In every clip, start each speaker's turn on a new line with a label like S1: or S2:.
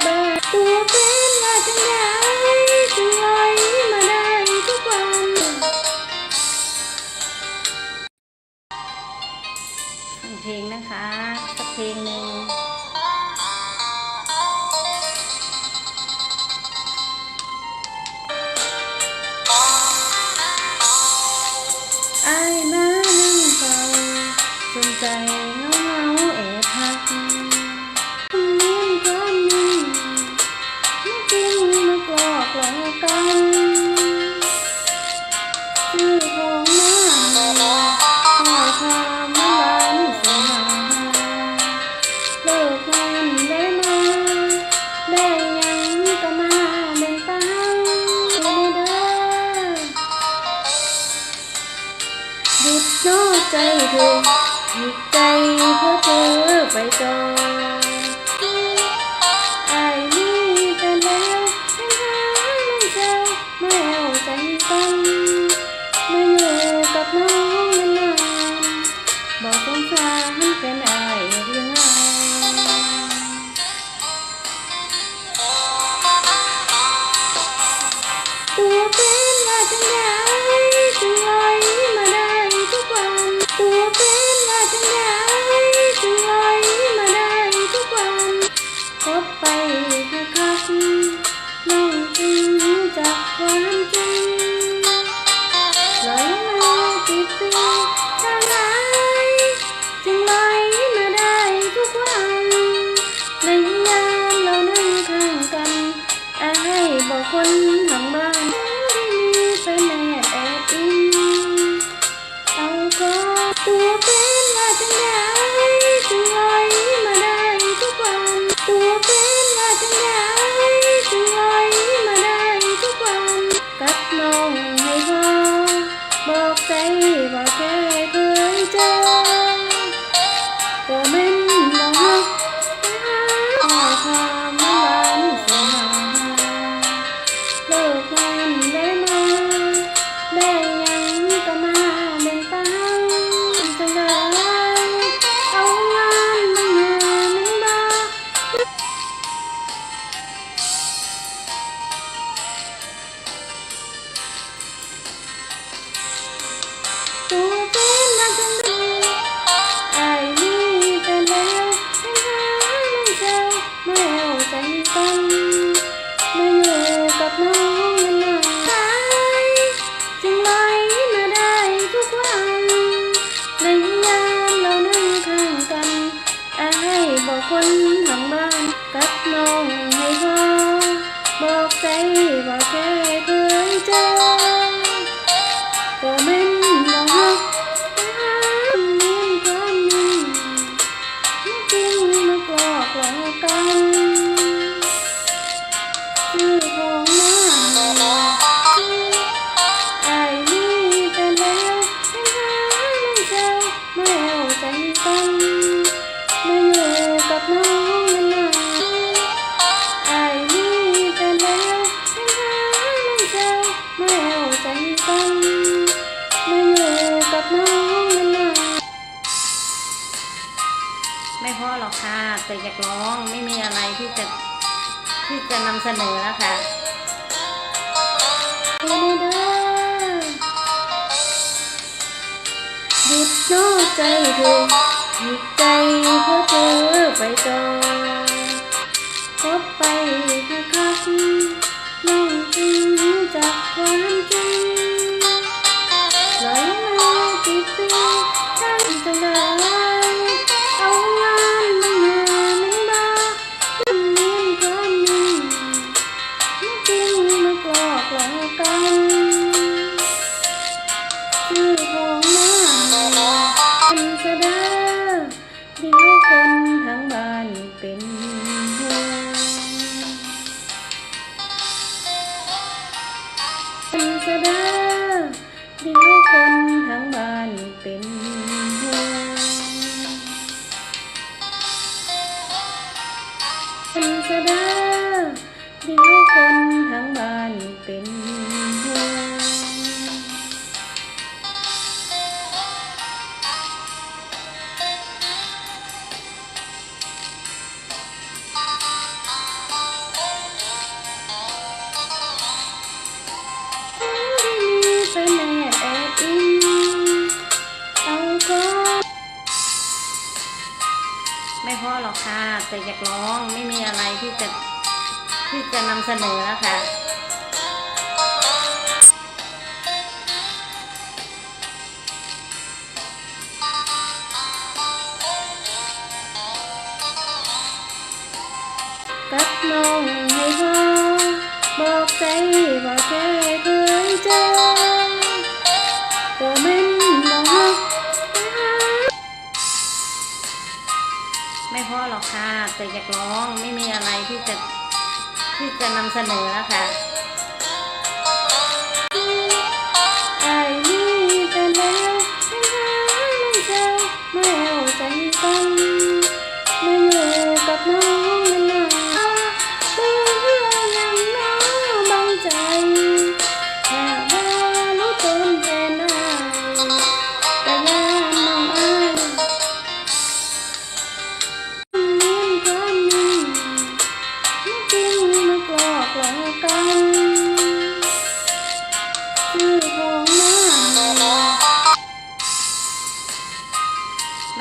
S1: Bye. นอกใจเธอหยุใจเพราะเธอไปจอง full คนทางบ้านกับน้องให้พ่อบอกใจว่าแค่เคยเจอ น้องมานานไอ้นี่แต่แล้วฉันหามันเจอไม่เอาใจกันมาอยู่กับน้องมานานไม่พ่อหรอกค่ะแต่อยากร้องไม่มีอะไรที่จะที่จะนำเสนอแล้วค่ะหยุดนอกใจเธอ nhịp tay của tôi vậy tôi khóc bay hay khóc mong tin giặc quan tin lời mơ chỉ tin thân tôi lời ông an bên nhà mình ba đừng nên có mình nó tin nó cọt lòng con chưa hồn mà anh sẽ สันสดาเดี๋ยวคนทั้งบ้านเป็นห่วงได้มีแฟนแอบอิง พ่อหรอกค่ะแต่อยากร้องไม่มีอะไรที่จะที่จะนำเสนอแล้วค่ะกับน้องให้พ่อบอกใจว่าแค่เพื่ยใจ ไม่พ่อหรอกค่ะแต่อยากร้องไม่มีอะไรที่จะที่จะนำเสนอแล้วค่ะ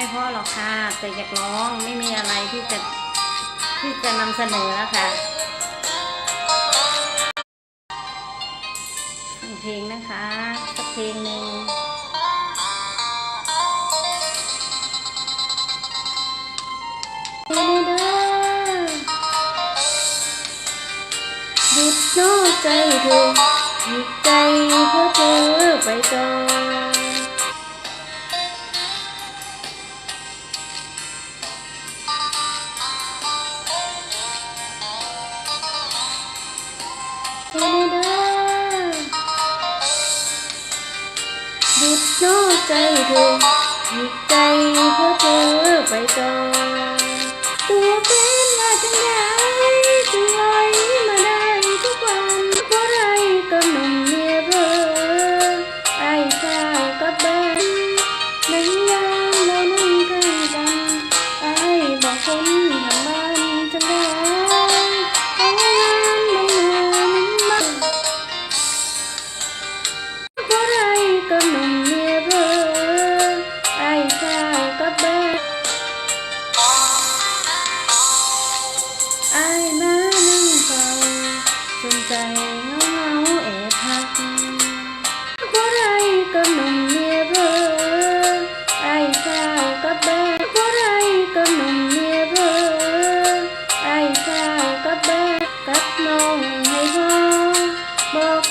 S1: ไม่พอหรอกค่ะแต่อยากร้องไม่มีอะไรที่จะที่จะนำเสนอค่ะเพลงนะคะสักเพลงหนึ่งเด้อหยุดนอใจเธอหยุดใจเพราะเธอไปก่อน ใจเธอหยุใจเพื่อเธอไปต่อ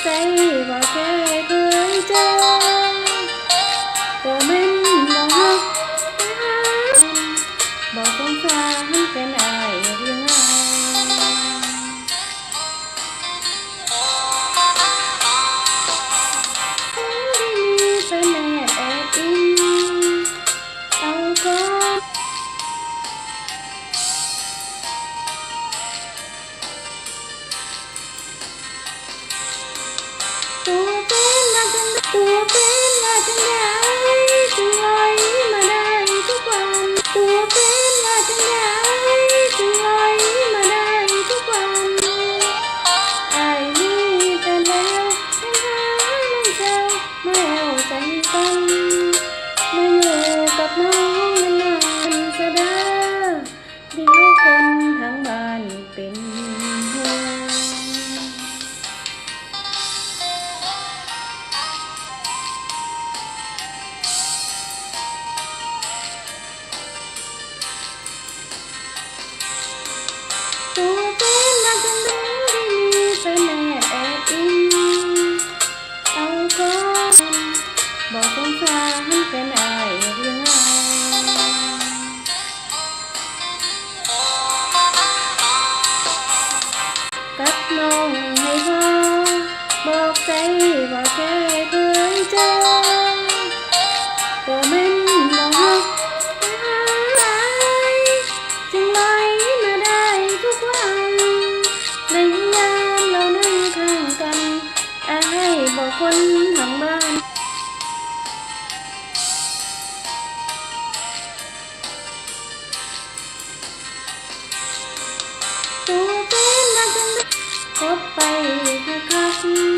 S1: sei cắt non hay ho bó cây và khe với trời Krishna.